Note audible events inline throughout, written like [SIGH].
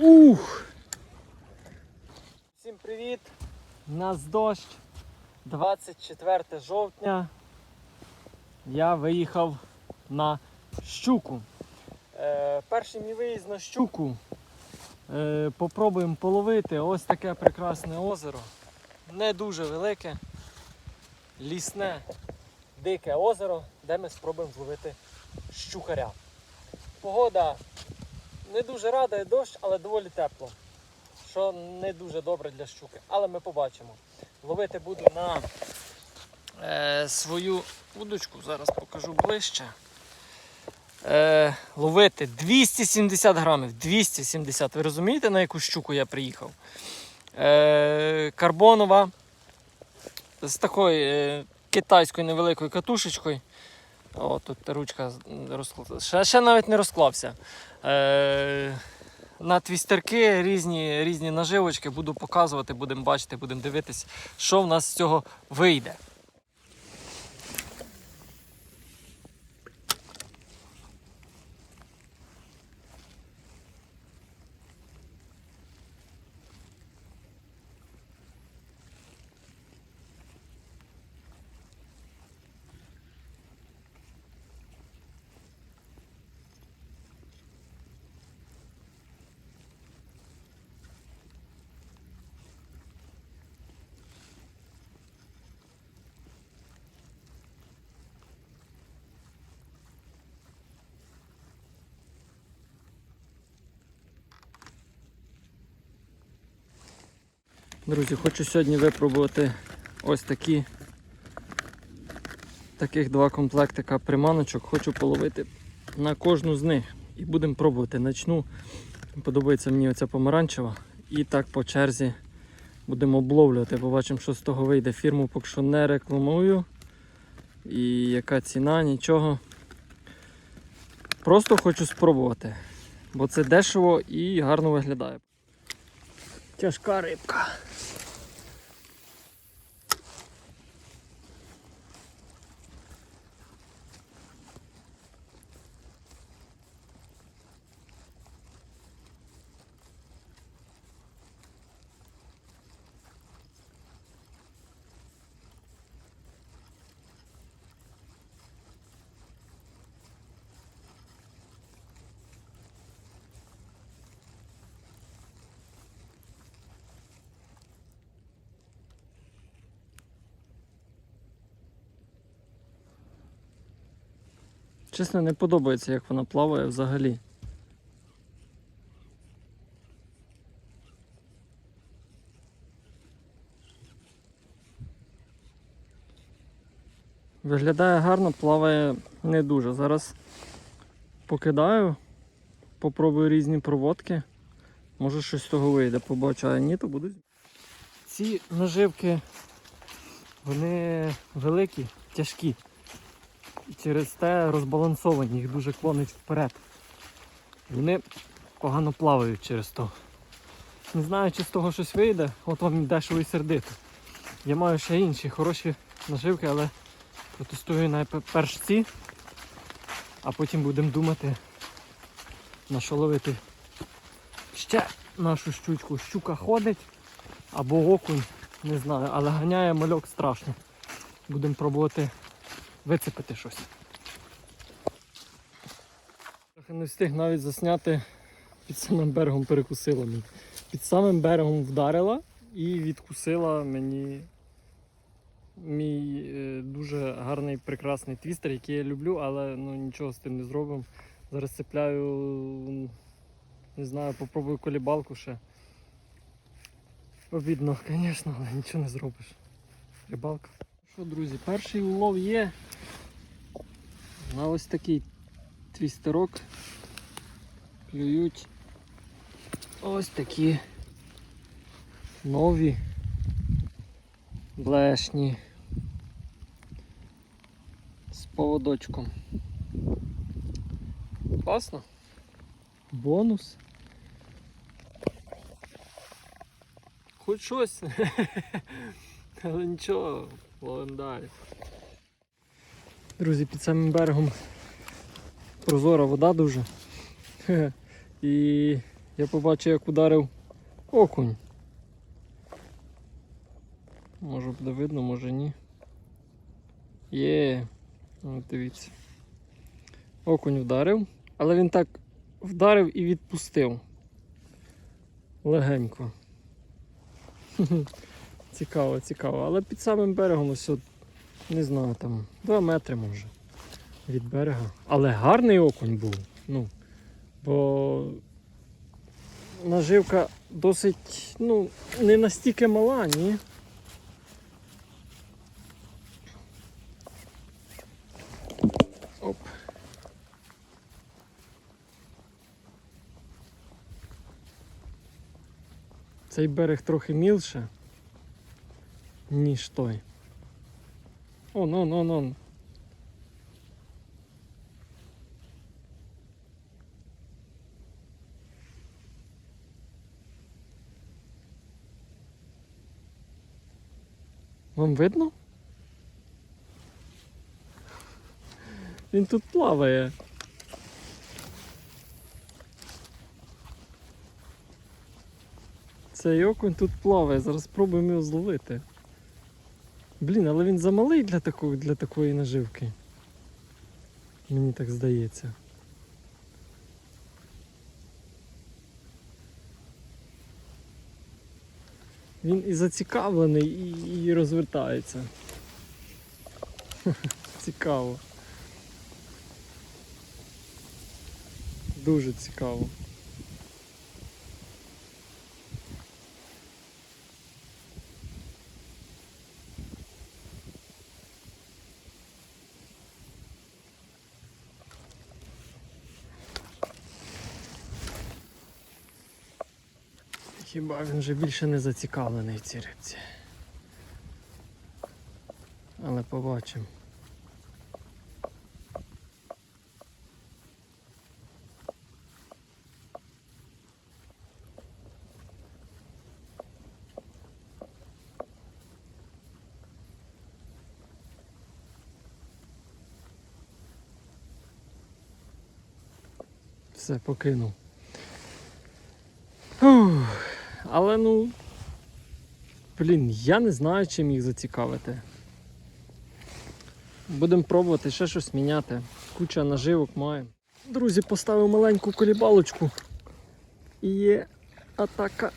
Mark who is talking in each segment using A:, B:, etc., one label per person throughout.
A: Ух! Всім привіт! У нас дощ. 24 жовтня. Я виїхав на щуку. Е, перший мій виїзд на щуку. Е, попробуємо половити ось таке прекрасне озеро. Не дуже велике, лісне, дике озеро, де ми спробуємо зловити щукаря. Погода не дуже радує дощ, але доволі тепло. Що не дуже добре для щуки. Але ми побачимо. Ловити буду на е, свою удочку, зараз покажу ближче. Е, ловити 270 грамів. 270. Ви розумієте, на яку щуку я приїхав? Е, карбонова. З такою е, китайською невеликою катушечкою. О, тут ручка розклалася. Ще, ще навіть не розклався. Е, на твістерки різні, різні наживочки буду показувати, будемо бачити, будемо дивитись, що в нас з цього вийде. Друзі, хочу сьогодні випробувати ось такі таких два комплектика приманочок. Хочу половити на кожну з них. І будемо пробувати. Начну. Подобається мені оця помаранчева. І так по черзі будемо обловлювати. Побачимо, що з того вийде. Фірму поки що не рекламую. І яка ціна, нічого. Просто хочу спробувати. Бо це дешево і гарно виглядає. Тяжка рибка. Чесно, не подобається, як вона плаває взагалі. Виглядає гарно, плаває не дуже. Зараз покидаю, попробую різні проводки. Може щось з того вийде, побачу, а ні, то будуть. Ці наживки, вони великі, тяжкі. І через те розбалансовані, їх дуже клонить вперед. Вони погано плавають через то. Не знаю, чи з того щось вийде, от вам дешево і сердито. Я маю ще інші хороші наживки, але протестую найперш ці, а потім будемо думати на що ловити ще нашу щучку. Щука ходить або окунь, не знаю, але ганяє мальок страшно. Будемо пробувати вицепити щось. Не встиг навіть засняти під самим берегом перекусила мені. Під самим берегом вдарила і відкусила мені мій е, дуже гарний прекрасний твістер, який я люблю, але ну, нічого з тим не зробимо. Зараз цепляю, не знаю, попробую колібалку ще. Обідно, [LAUGHS] звісно, але нічого не зробиш. Рибалка. Що, друзі, перший улов є. На ось такий твістерок клюють ось такі нові блешні з поводочком. Класно. Бонус. Хоч щось. [LAUGHS] Але нічого, ловим далі. Друзі, під самим берегом прозора вода дуже. [LAUGHS] І Я побачив, як ударив окунь. Може буде видно, може ні. Є. От дивіться. Окунь вдарив, але він так вдарив і відпустив. Легенько. [LAUGHS] Цікаво, цікаво. Але під самим берегом ось от, не знаю, там 2 метри може від берега. Але гарний окунь був. Ну, бо наживка досить, ну, не настільки мала, ні. Оп. Цей берег трохи мілше, ніж той. Он, он, он, он. Вам видно? Він тут плаває. Цей окунь тут плаває, зараз спробуємо його зловити. Блін, але він замалий для такої, для такої наживки. Мені так здається. Він і зацікавлений, і, і розвертається. [LAUGHS] Цікаво. Дуже цікаво. Хіба він вже більше не зацікавлений в цій рибці. Але побачимо. Все, покинув. Фух. Але ну. Блін, я не знаю, чим їх зацікавити. Будемо пробувати ще щось міняти. Куча наживок має. Друзі, поставив маленьку колібалочку. І є атака.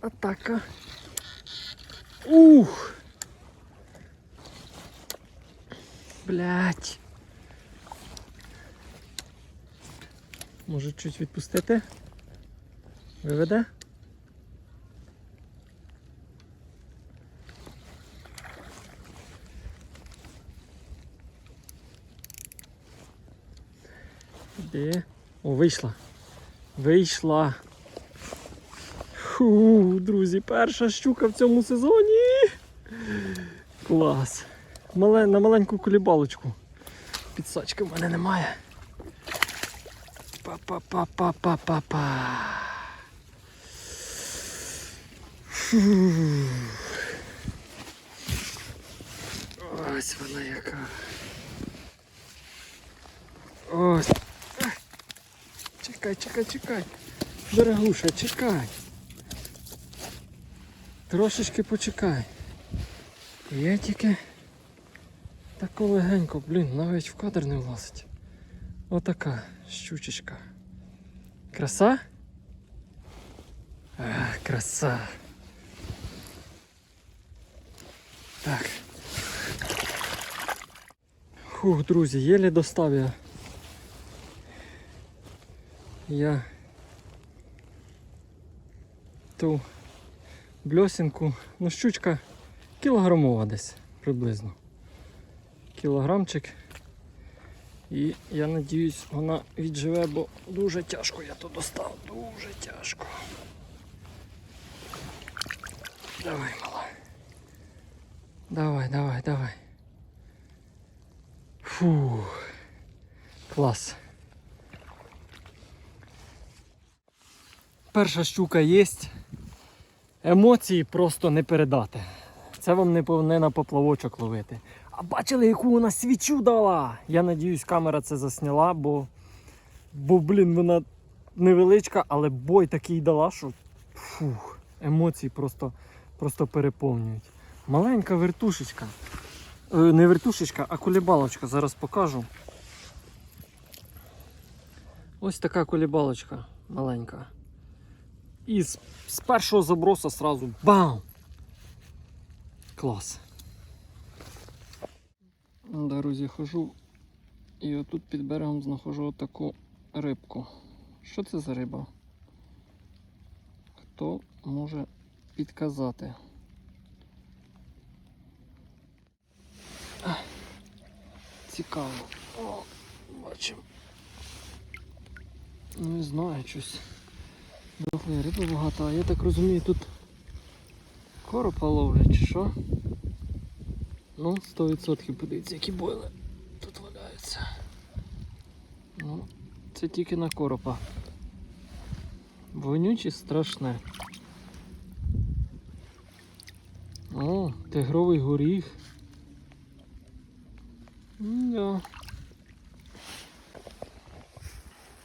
A: Атака. Ух! Блять. Може чуть відпустити? Виведе? Де? О, вийшла. Вийшла. Фу, друзі, перша щука в цьому сезоні. Клас. Мале, на маленьку колібалочку. Підсачки в мене немає. Па-па-па-па-па-па-па. Фу. Ось вона яка. Ось. Чекай, чекай, чекай. Дорогуша, чекай. Трошечки почекай. Я тільки тако легенько, блін, навіть в кадр не влазить. Отака щучечка. Краса? Ах, краса. Так. Фух, друзі, єлі достав я. Я ту бльосінку, ну щучка кілограмова десь приблизно. Кілограмчик. І я надіюсь, вона відживе, бо дуже тяжко я то достав. Дуже тяжко. Давай. Давай, давай, давай. Фу. Клас. Перша щука є. Емоції просто не передати. Це вам не повинна поплавочок ловити. А бачили, яку вона свічу дала? Я надіюсь, камера це засняла, бо Бо, блін, вона невеличка, але бой такий дала, що фух, емоції просто, просто переповнюють. Маленька вертушечка. Е, Не вертушечка, а кулібалочка. Зараз покажу. Ось така кулібалочка маленька. І з, з першого заброса сразу бам! Клас. Друзі, хожу і отут під берегом знаходжу таку рибку. Що це за риба? Хто може підказати? Цікаво. О, бачимо. Ну не знаю, щось. Дохлої риби багато, а я так розумію, тут коропа ловлять, чи що? Ну, 100% подивіться, які бойли тут валяються. Ну, це тільки на коропа. Вонюче страшне. О, тигровий горіх. Да.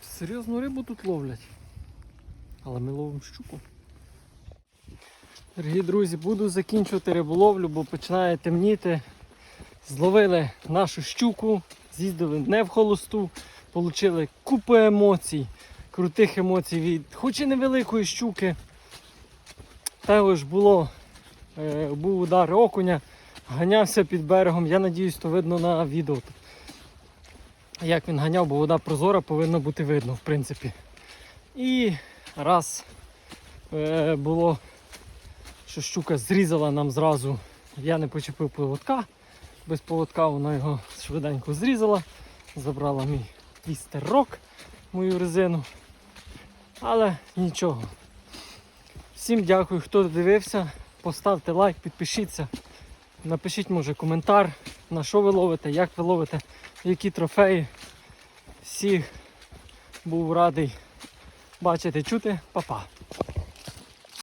A: Серйозну рибу тут ловлять. Але ми ловимо щуку. Дорогі друзі, буду закінчувати риболовлю, бо починає темніти. Зловили нашу щуку, з'їздили не в холосту, отримали купу емоцій, крутих емоцій від хоч і невеликої щуки. Також було, е, був удар окуня, ганявся під берегом. Я надіюсь, то видно на відео. Як він ганяв, бо вода прозора повинно бути видно, в принципі. І раз е, було, що щука зрізала нам зразу, я не почепив поводка. Без поводка вона його швиденько зрізала, забрала мій твістерок, мою резину. Але нічого. Всім дякую, хто дивився. Поставте лайк, підпишіться. Напишіть, може, коментар, на що ви ловите, як ви ловите, які трофеї. Всіх був радий бачити, чути. Па-па.